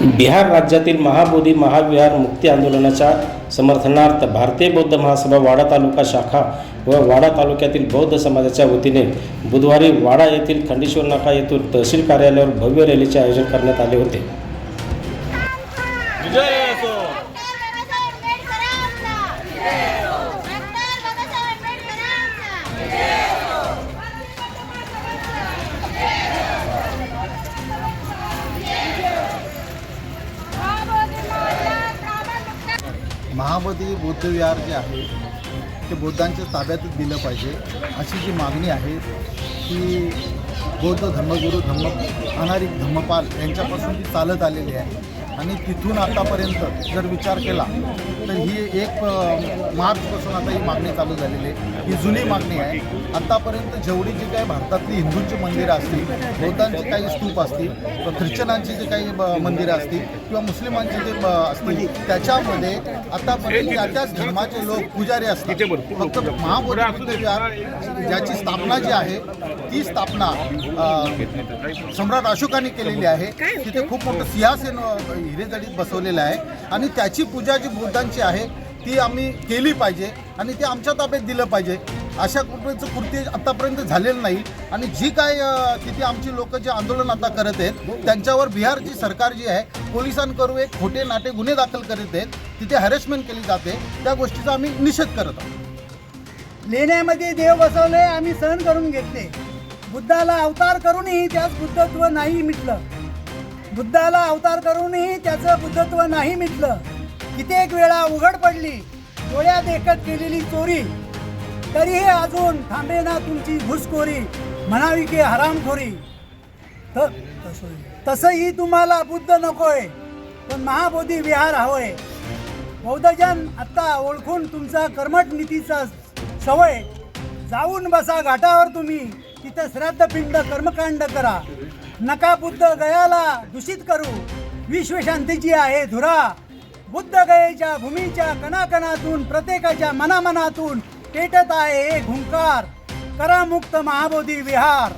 बिहार राज्यातील महाबोधी महाविहार मुक्ती आंदोलनाच्या समर्थनार्थ भारतीय बौद्ध महासभा वाडा तालुका शाखा व वाडा तालुक्यातील बौद्ध समाजाच्या वतीने बुधवारी वाडा येथील खंडेश्वर नाका येथून तहसील कार्यालयावर भव्य रॅलीचे आयोजन करण्यात आले होते. महाबोधी बौद्ध विहार जे आहे ते बौद्धांच्या ताब्यातच दिलं पाहिजे. अशी जी मागणी आहे ती बौद्ध धर्मगुरू धम्म अनारिक धम्मपाल यांच्यापासून ती चालत आलेली आहे. आणि तिथून आतापर्यंत जर विचार केला तर ही एक मार्चपासून आता ही मागणी चालू झालेली आहे. ही जुनी मागणी आहे. आत्तापर्यंत जेवढी जी काही भारतातली हिंदूंची मंदिरं असतील बौद्धांची काही स्तूप असतील तर ख्रिश्चनांची जी काही ब- मंदिरं असतील किंवा मुस्लिमांची जे ब- असतील त्याच्यामध्ये आतापर्यंत त्या त्याच धर्माचे लोक पुजारी असतात फक्त महाबोधी ज्याची स्थापना जी आहे ती स्थापना सम्राट अशोकाने केलेली आहे. तिथे खूप मोठं सिंहासन हिरेजडीत बसवलेलं आहे. आणि त्याची पूजा जी बुद्धांची आहे ती आम्ही केली पाहिजे आणि ते आमच्या ताब्यात दिलं पाहिजे. अशा कुठल्याचं कृती आतापर्यंत झालेलं नाही. आणि जी काय तिथे आमची लोक जे आंदोलन आता करत आहेत त्यांच्यावर बिहारची सरकार जी आहे पोलिसांकडून एक खोटे नाटे गुन्हे दाखल करत आहेत. तिथे हॅरेसमेंट केली जाते. त्या गोष्टीचा आम्ही निषेध करत आहोत. लेण्यामध्ये देव बसवले आम्ही सहन करून घेतले. बुद्धाला अवतार करूनही त्याच बुद्धत्व नाही मिटलं. बुद्धाला अवतार करूनही त्याचं बुद्धत्व नाही मिटलं. कित्येक वेळा उघड पडली डोळ्यात देखत केलेली चोरी. तरीही अजून थांबे ना तुमची घुसखोरी म्हणावी की हरामखोरी. त- तसंही तुम्हाला बुद्ध नकोय पण महाबोधी विहार हवंय. बौद्धजन आत्ता ओळखून तुमचा कर्मठ नीतीचा सवय. जाऊन बसा घाटावर तुम्ही तिथं श्राद्ध पिंड कर्मकांड करा. नका बुद्ध गयाला दूषित करू. विश्वशांतीची आहे धुरा. बुद्ध गयेच्या भूमीच्या कणाकणातून प्रत्येकाच्या मनामनातून पेटत आहे हे करामुक्त करा मुक्त महाबोधी विहार.